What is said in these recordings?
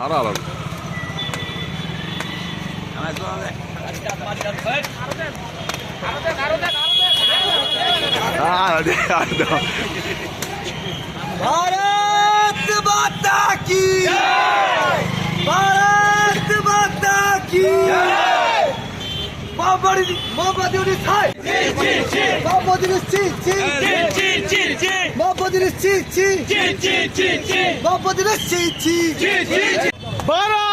Aralım. Hadi hadi. Bharat माता की भारत माता की मोहम्मद मोहम्मद यूनिस है मोहम्मद यूनिस ची ची मोहम्मद यूनिस ची ची मोहम्मद यूनिस ची ची Bara!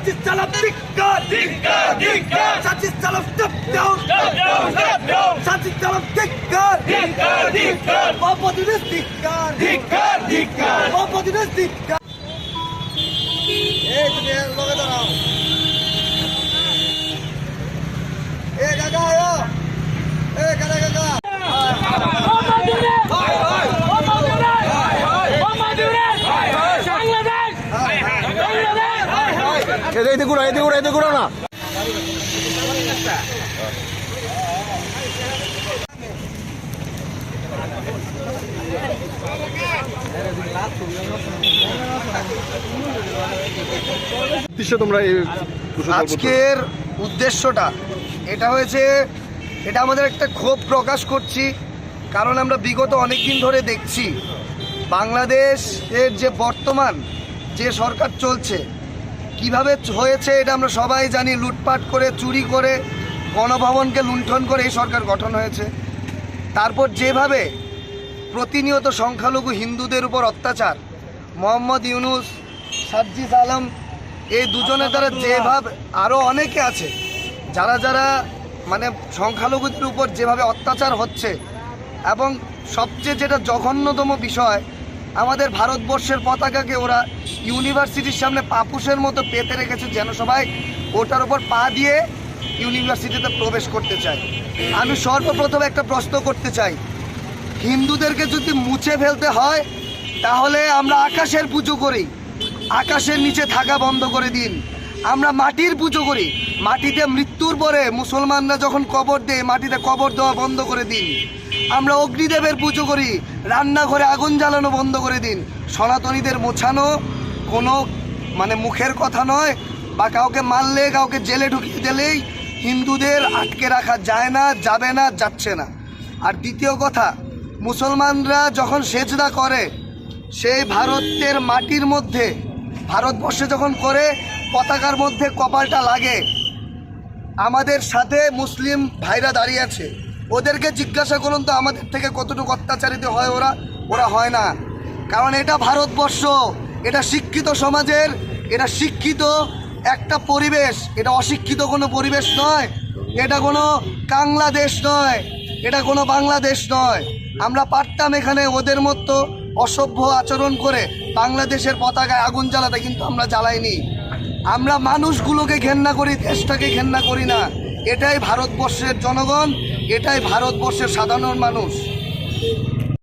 Justice Salam Dikkat Dikkat Dikkat Justice Salam Step Down Step Down Step Down Dikkat Dikkat Dikkat Mohammad Yunus Dikkat Dikkat Dikkat Mohammad Yunus Dikkat এই তুমি লগে দাঁড়াও এ কাকা এ কাকা কাকা এদিকে ঘুরো এদিকে ঘুরো এদিকে ঘুরো না। তোমরা আজকের উদ্দেশ্যটা এটা হয়েছে এটা আমাদের একটা ক্ষোভ প্রকাশ করছি কারণ আমরা বিগত অনেক দিন ধরে দেখছি বাংলাদেশের যে বর্তমান যে সরকার চলছে কীভাবে হয়েছে এটা আমরা সবাই জানি। লুটপাট করে চুরি করে গণভবনকে লুণ্ঠন করে এই সরকার গঠন হয়েছে। তারপর যেভাবে প্রতিনিয়ত সংখ্যালঘু হিন্দুদের উপর অত্যাচার মোহাম্মদ ইউনুস সাজ্জিদ আলম এই দুজনের দ্বারা যেভাবে আরও অনেকে আছে যারা যারা মানে সংখ্যালঘুদের উপর যেভাবে অত্যাচার হচ্ছে এবং সবচেয়ে যেটা জঘন্যতম বিষয় আমাদের ভারতবর্ষের পতাকাকে ওরা ইউনিভার্সিটির সামনে পাপুসের মতো পেতে রেখেছে যেন সবাই ওটার ওপর পা দিয়ে ইউনিভার্সিটিতে প্রবেশ করতে চায়। আমি সর্বপ্রথম একটা প্রশ্ন করতে চাই। হিন্দুদেরকে যদি মুছে ফেলতে হয়, তাহলে আমরা আকাশের পুজো করি। আকাশের নিচে থাকা বন্ধ করে দিন। আমরা মাটির পুজো করি। মাটিতে মৃত্যুর পরে মুসলমানরা যখন কবর দেয়, মাটিতে কবর দেওয়া বন্ধ করে দিন। আমরা অগ্নিদেবের পুজো করি। রান্নাঘরে আগুন জ্বালানো বন্ধ করে দিন। সনাতনীদের মোছানো কোনো মানে মুখের কথা নয়। বা কাউকে মারলে, কাউকে জেলে ঢুকিয়ে দিলেই হিন্দুদের আটকে রাখা যায় না, যাবে না, যাচ্ছে না। আর দ্বিতীয় কথা, মুসলমানরা যখন সেজদা করে, সেই ভারতের মাটির মধ্যে, ভারতবর্ষে যখন করে, পতাকার মধ্যে কপালটা লাগে। আমাদের সাথে মুসলিম ভাইরা দাঁড়িয়ে আছে। ওদেরকে জিজ্ঞাসা করুন তো আমাদের থেকে কতটুকু অত্যাচারিত হয় ওরা। ওরা হয় না। কারণ এটা ভারতবর্ষ, এটা শিক্ষিত সমাজের, এটা শিক্ষিত একটা পরিবেশ। এটা অশিক্ষিত কোনো পরিবেশ নয়। এটা কোনো বাংলাদেশ নয়। এটা কোনো বাংলাদেশ নয়। আমরা পারতাম এখানে ওদের মতো অসভ্য আচরণ করে বাংলাদেশের পতাকায় আগুন জ্বালাতে, কিন্তু আমরা জ্বালাইনি। আমরা মানুষগুলোকে ঘেন্না করি, দেশটাকে ঘেন্না করি না। এটাই ভারতবর্ষের জনগণ এটাই ভারতবর্ষের সাধারণ মানুষ।